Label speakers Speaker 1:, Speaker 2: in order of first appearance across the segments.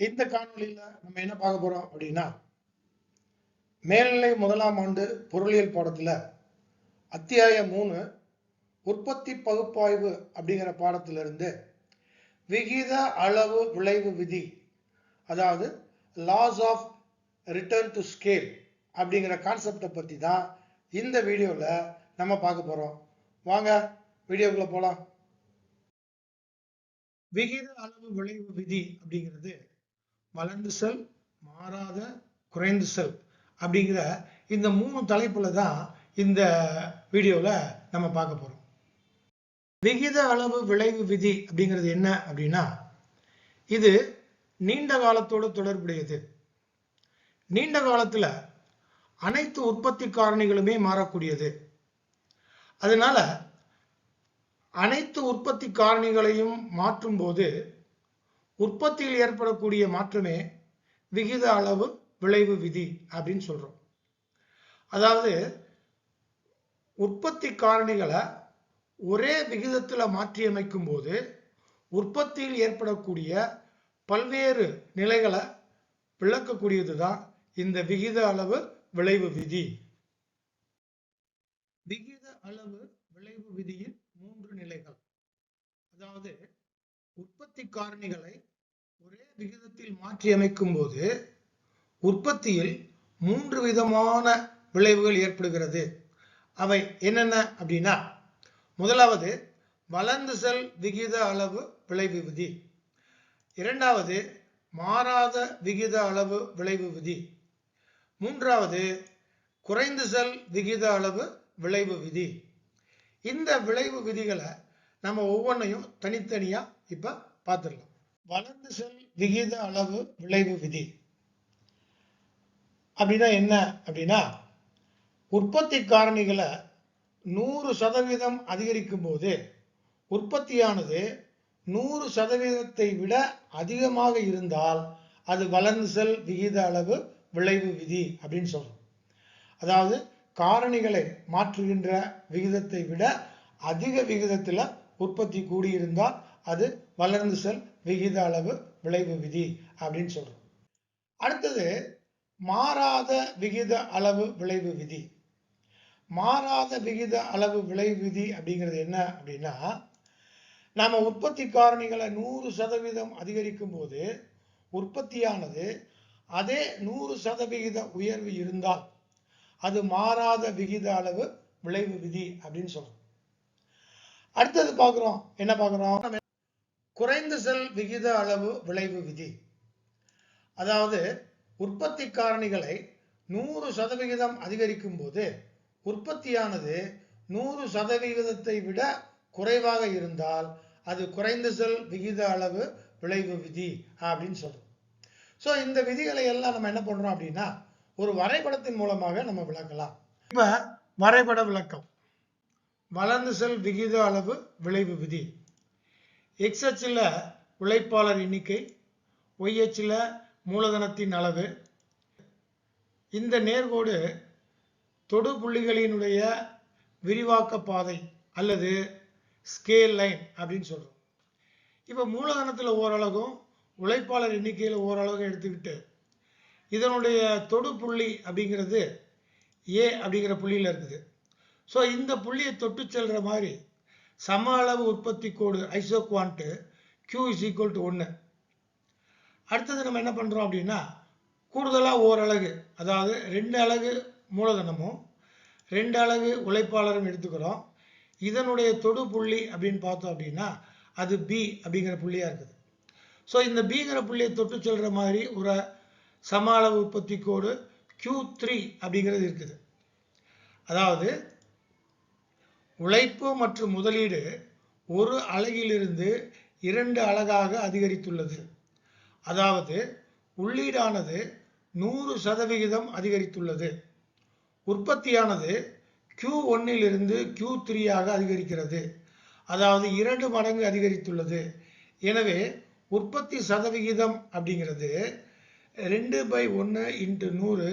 Speaker 1: இந்த காணொளியில நம்ம என்ன பார்க்க போறோம் அப்படின்னா மேல்நிலை முதலாம் ஆண்டு பொருளியல் பாடத்துல அத்தியாயம் மூணு உற்பத்தி பகுப்பாய்வு அப்படிங்கிற பாடத்திலிருந்து விகித அளவு விளைவு விதி அதாவது laws of return to scale அப்படிங்கிற கான்செப்டை பற்றி தான் இந்த வீடியோவில் நம்ம பார்க்க போகிறோம் வாங்க வீடியோக்குள்ளே போகலாம் விகித அளவு விளைவு விதி அப்படிங்கிறது வளர்ந்து செல் மாறாத குறைந்து செல் அப்படிங்கிற இந்த மூணு தலைப்புல தான் இந்த வீடியோவில் நம்ம பார்க்க போகிறோம் விகித அளவு விளைவு விதி அப்படிங்கிறது என்ன அப்படின்னா இது நீண்ட காலத்தோடு தொடர்புடையது. நீண்ட காலத்தில் அனைத்து உற்பத்தி காரணிகளுமே மாறக்கூடியது. அதனால அனைத்து உற்பத்தி காரணிகளையும் மாற்றும் போது உற்பத்தியில் ஏற்படக்கூடிய மாற்றமே விகித அளவு விளைவு விதி அப்படின்னு சொல்றோம். அதாவது உற்பத்தி காரணிகளை ஒரே விகிதத்துல மாற்றியமைக்கும் போது உற்பத்தியில் ஏற்படக்கூடிய பல்வேறு நிலைகளை விளக்கக்கூடியதுதான் இந்த விகித அளவு விளைவு விதி. விகித அளவு விளைவு விதியின் மூன்று நிலைகள். அதாவது உற்பத்தி காரணிகளை ஒரே விகிதத்தில் மாற்றியமைக்கும் போது உற்பத்தியில் மூன்று விதமான விளைவுகள் ஏற்படுகிறது. அவை என்னென்ன அப்படின்னா முதலாவது வளர்ந்து செல் விகித அளவு விளைவு விதி. இரண்டாவது மாறாத விகித அளவு விளைவு விதி. மூன்றாவது குறைந்து செல் விகித அளவு விளைவு விதி. இந்த விளைவு விதிகளை நம்ம ஒவ்வொன்றையும் தனித்தனியா இப்ப பார்த்துடலாம் வளர்ந்து செல் விகித அளவு விளைவு விதி. அப்படின்னா என்ன அப்படின்னா உற்பத்தி காரணிகளை நூறு சதவீதம் அதிகரிக்கும் போது உற்பத்தியானது நூறு சதவீதத்தை விட அதிகமாக இருந்தால் அது வளர்ந்து செல் விகித அளவு விளைவு விதி அப்படின்னு சொல்றோம். அதாவது காரணிகளை மாற்றுகின்ற விகிதத்தை விட அதிக விகிதத்தில் உற்பத்தி கூடியிருந்தால் அது வளர்ந்து செல் விகித அளவு விளைவு விதி அப்படின்னு சொல்றோம். அடுத்தது மாறாத விகித அளவு விளைவு விதி. மாறாத விகித அளவு விளைவு விதி அப்படிங்கிறது என்ன அப்படின்னா நாம் உற்பத்தி காரணிகளை நூறு சதவீதம் அதிகரிக்கும் போது உற்பத்தியானது அதே நூறு சதவிகித உயர்வு இருந்தால் அது மாறாத விகித அளவு விளைவு விதி அப்படின்னு சொல்றோம். அடுத்தது பார்க்குறோம். என்ன பார்க்குறோம்? குறைந்த செல் விகித அளவு விளைவு விதி. அதாவது உற்பத்தி காரணிகளை நூறு சதவிகிதம் அதிகரிக்கும் போது உற்பத்தியானது நூறு சதவிகிதத்தை விட குறைவாக இருந்தால் அது குறைந்த செல் விகித அளவு விளைவு விதி அப்படின்னு சொல்கிறோம் ஸோ இந்த விதிகளை எல்லாம் நம்ம என்ன பண்றோம் அப்படின்னா ஒரு வரைபடத்தின் மூலமாக நம்ம விளக்கலாம். இப்ப வரைபட விளக்கம். வளர்ந்து செல் விகித அளவு விளைவு விதி. எக்ஸ் அச்சில் உழைப்பாளர் எண்ணிக்கை ஒய் அச்சில் மூலதனத்தின் அளவு. இந்த நேர்கோடு தொடு புள்ளிகளினுடைய விரிவாக்க பாதை அல்லது ஸ்கேல் லைன் அப்படின்னு சொல்கிறோம் இப்போ மூலதனத்தில் ஓரளவும் உழைப்பாளர் எண்ணிக்கையில் ஓரளவு எடுத்துக்கிட்டு இதனுடைய தொடு புள்ளி அப்படிங்கிறது ஏ அப்படிங்கிற புள்ளியில் இருக்குது. ஸோ இந்த புள்ளியை தொட்டு செல்கிற மாதிரி சம அளவு உற்பத்தி கோடு isoquant Q is equal to ஒன்று அடுத்தது நம்ம என்ன பண்ணுறோம் அப்படின்னா கூடுதலாக ஓரலகு அதாவது ரெண்டு அலகு மூலதனமும் ரெண்டு அலகு உழைப்பாளரும் எடுத்துக்கிறோம். இதனுடைய தொடு புள்ளி அப்படின்னு பார்த்தோம் அப்படின்னா அது பி அப்படிங்கிற புள்ளியாக இருக்குது. ஸோ இந்த பிங்கிற புள்ளியை தொட்டு செல்கிற மாதிரி ஒரு சம அளவு உற்பத்தி கோடு கியூ த்ரீ அப்படிங்கிறது இருக்குது. அதாவது உழைப்பு மற்றும் முதலீடு ஒரு அலகிலிருந்து இரண்டு அலகாக அதிகரித்துள்ளது. அதாவது உள்ளீடானது நூறு சதவிகிதம் அதிகரித்துள்ளது. உற்பத்தியானது கியூ ஒன்னிலிருந்து கியூ த்ரீயாக அதிகரிக்கிறது. அதாவது இரண்டு மடங்கு அதிகரித்துள்ளது. எனவே உற்பத்தி சதவிகிதம் அப்படிங்கிறது ரெண்டு பை ஒன்று இன்ட்டு நூறு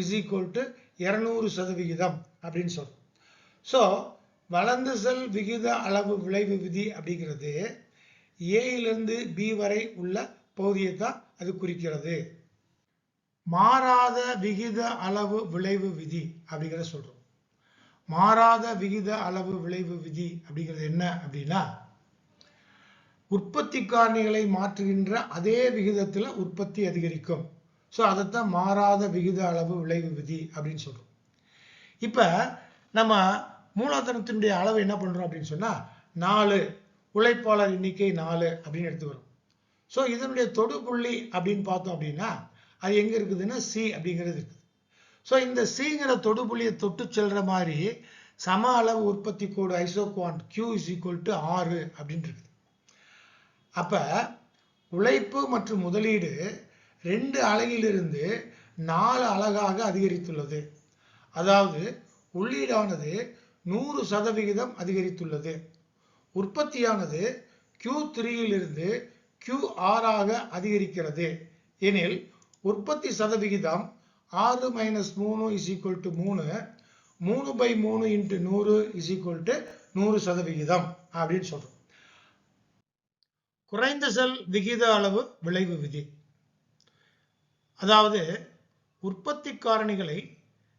Speaker 1: இஸ் ஈக்குவல் டு இரநூறு சதவிகிதம் அப்படின்னு சொல்றோம். ஸோ வளர்ந்து செல் விகித அளவு விளைவு விதி அப்படிங்கிறது ஏயிலிருந்து பி வரை உள்ள பகுதியை தான் அது குறிக்கிறது. மாறாத விகித அளவு விளைவு விதி அப்படிங்கிறத சொல்றோம். மாறாத விகித அளவு விளைவு விதி அப்படிங்கிறது என்ன அப்படின்னா உற்பத்தி காரணிகளை மாற்றுகின்ற அதே விகிதத்தில் உற்பத்தி அதிகரிக்கும். ஸோ அதைத்தான் மாறாத விகித அளவு விளைவு விதி அப்படின்னு சொல்றோம். இப்போ நம்ம மூலதனத்தினுடைய அளவு என்ன பண்ணுறோம் அப்படின்னு சொன்னால் நாலு. உழைப்பாளர் எண்ணிக்கை நாலு அப்படின்னு எடுத்துக்கிறோம் ஸோ இதனுடைய தொடுபுள்ளி அப்படின்னு பார்த்தோம் அப்படின்னா அது எங்கே இருக்குதுன்னா சி அப்படிங்கிறது இருக்குது. ஸோ இந்த சிங்கிற தொடுபுள்ளியை தொட்டு செல்கிற மாதிரி சம அளவு உற்பத்தி கோடு isoquant Q is equal to ஆறு அப்படின்னு இருக்குது. அப்போ உழைப்பு மற்றும் முதலீடு ரெண்டு அலகிலிருந்து நாலு அலகாக அதிகரித்துள்ளது. அதாவது உள்ளீடானது நூறு சதவிகிதம் அதிகரித்துள்ளது. உற்பத்தியானது கியூ த்ரீயிலிருந்து கியூ ஆறாக அதிகரிக்கிறது. எனில் உற்பத்தி சதவிகிதம் ஆறு மைனஸ் மூணு இஸ் ஈக்குவல் டு மூணு மூணு பை மூணு இன்ட்டு நூறு இஸ் ஈக்குவல் டு நூறு சதவிகிதம் அப்படின்னு சொல்கிறோம் குறைந்த செல் விகித அளவு விளைவு விதி. அதாவது உற்பத்தி காரணிகளை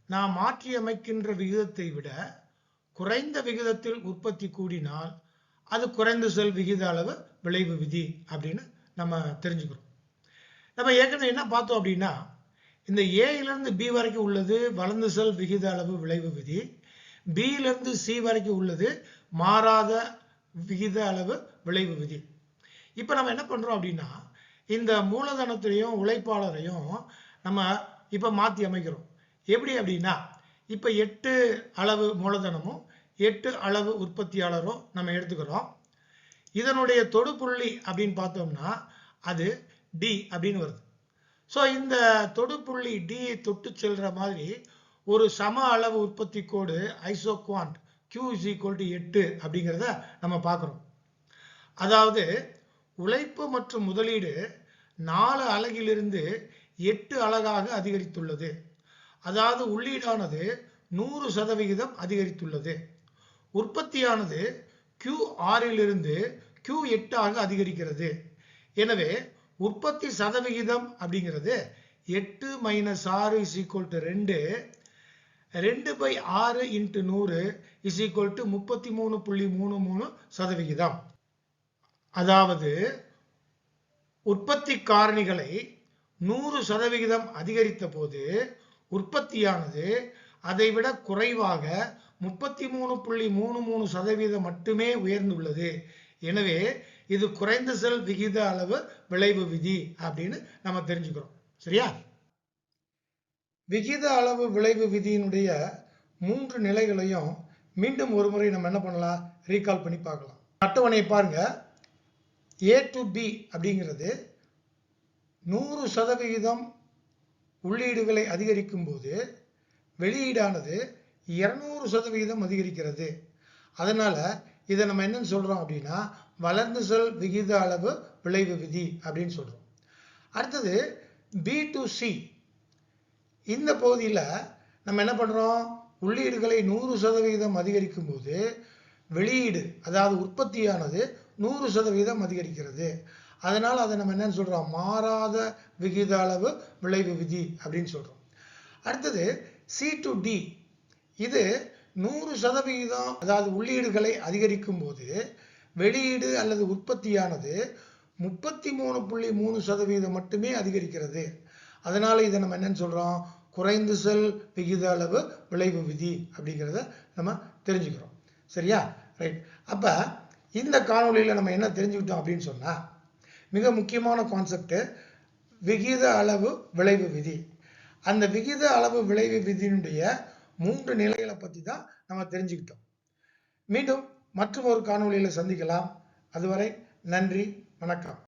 Speaker 1: நாம் மாற்றியமைக்கின்ற விகிதத்தை விட குறைந்த விகிதத்தில் உற்பத்தி கூடினால் அது குறைந்த செல் விகித அளவு விளைவு விதி அப்படின்னு நம்ம தெரிஞ்சுக்கிறோம். நம்ம ஏற்கனவே என்ன பார்த்தோம் அப்படின்னா இந்த ஏயிலிருந்து பி வரைக்கும் உள்ளது வளர்ந்து செல் விகித அளவு விளைவு விதி பியிலிருந்து சி வரைக்கும் உள்ளது மாறாத விகித அளவு விளைவு விதி. இப்போ நம்ம என்ன பண்ணுறோம் அப்படின்னா இந்த மூலதனத்தையும் உழைப்பாளரையும் நம்ம இப்போ மாற்றி அமைக்கிறோம். எப்படி அப்படின்னா இப்போ எட்டு அளவு மூலதனமும் எட்டு அளவு உற்பத்தியாளரும் நம்ம எடுத்துக்கிறோம். இதனுடைய தொடுப்புள்ளி அப்படின்னு பார்த்தோம்னா அது டி அப்படின்னு வருது. ஸோ இந்த தொடுப்புள்ளி டியை தொட்டு செல்ற மாதிரி ஒரு சம அளவு உற்பத்தி கோடு isoquant Q is equal to எட்டு அப்படிங்கிறத நம்ம பார்க்குறோம். அதாவது உழைப்பு மற்றும் முதலீடு நாலு அலகிலிருந்து எட்டு அலகாக அதிகரித்துள்ளது. அதாவது உள்ளீடானது நூறு சதவிகிதம் அதிகரித்துள்ளது. உற்பத்தியானது கியூ ஆறிலிருந்து கியூ எட்டாக அதிகரிக்கிறது. எனவே உற்பத்தி சதவிகிதம் அப்படிங்கிறது எட்டு மைனஸ் ஆறு இஸ் ஈக்குவல் டு ரெண்டு. ரெண்டு பை ஆறு இன்ட்டு நூறு இஸ் ஈக்குவல் டு முப்பத்தி மூணு புள்ளி மூணு மூணு சதவிகிதம். அதாவது உற்பத்தி காரணிகளை நூறு சதவிகிதம் அதிகரித்த போது உற்பத்தியானது அதைவிட குறைவாக முப்பத்தி மூணு புள்ளி மூணு மூணு சதவீதம் மட்டுமே உயர்ந்துள்ளது. எனவே இது குறைந்த செல் விகித அளவு விளைவு விதி அப்படின்னு நம்ம தெரிஞ்சுக்கிறோம். சரியா? விகித அளவு விளைவு விதியினுடைய மூன்று நிலைகளையும் மீண்டும் ஒரு முறை நம்ம என்ன பண்ணலாம்? ரீகால் பண்ணி பார்க்கலாம். அட்டவணையை பாருங்க. ஏ டு பி அப்படிங்கிறது நூறு சதவிகிதம் உள்ளீடுகளை அதிகரிக்கும் போது வெளியீடானது இருநூறு சதவிகிதம் அதிகரிக்கிறது. அதனால் இதை நம்ம என்னன்னு சொல்கிறோம் அப்படின்னா வளர்ந்து செல் விகித அளவு விளைவு விதி அப்படின்னு சொல்கிறோம் அடுத்தது பி டு சி இந்த பகுதியில் நம்ம என்ன பண்ணுறோம் உள்ளீடுகளை நூறு சதவிகிதம் அதிகரிக்கும் போது வெளியீடு அதாவது உற்பத்தியானது நூறு சதவீதம் அதிகரிக்கிறது. அதனால் அதை நம்ம என்னன்னு சொல்கிறோம் மாறாத விகித அளவு விளைவு விதி அப்படின்னு சொல்கிறோம் அடுத்தது சி டு டி இது நூறு சதவிகிதம் அதாவது உள்ளீடுகளை அதிகரிக்கும் போது வெளியீடு அல்லது உற்பத்தியானது முப்பத்தி மூணு புள்ளி மூணு சதவீதம் மட்டுமே அதிகரிக்கிறது. அதனால் இதை நம்ம என்னன்னு சொல்கிறோம் குறைந்து செல் விகித அளவு விளைவு விதி அப்படிங்கிறத நம்ம தெரிஞ்சுக்கிறோம். சரியா? ரைட் அப்போ இந்த காணொளியில் நம்ம என்ன தெரிஞ்சுக்கிட்டோம் அப்படின்னு சொன்னால் மிக முக்கியமான கான்செப்ட்டு விகித அளவு விளைவு விதி. அந்த விகித அளவு விளைவு விதியினுடைய மூன்று நிலைகளை பற்றி தான் நம்ம தெரிஞ்சுக்கிட்டோம். மீண்டும் மற்றும் ஒரு காணொளியில் சந்திக்கலாம். அதுவரை நன்றி வணக்கம்.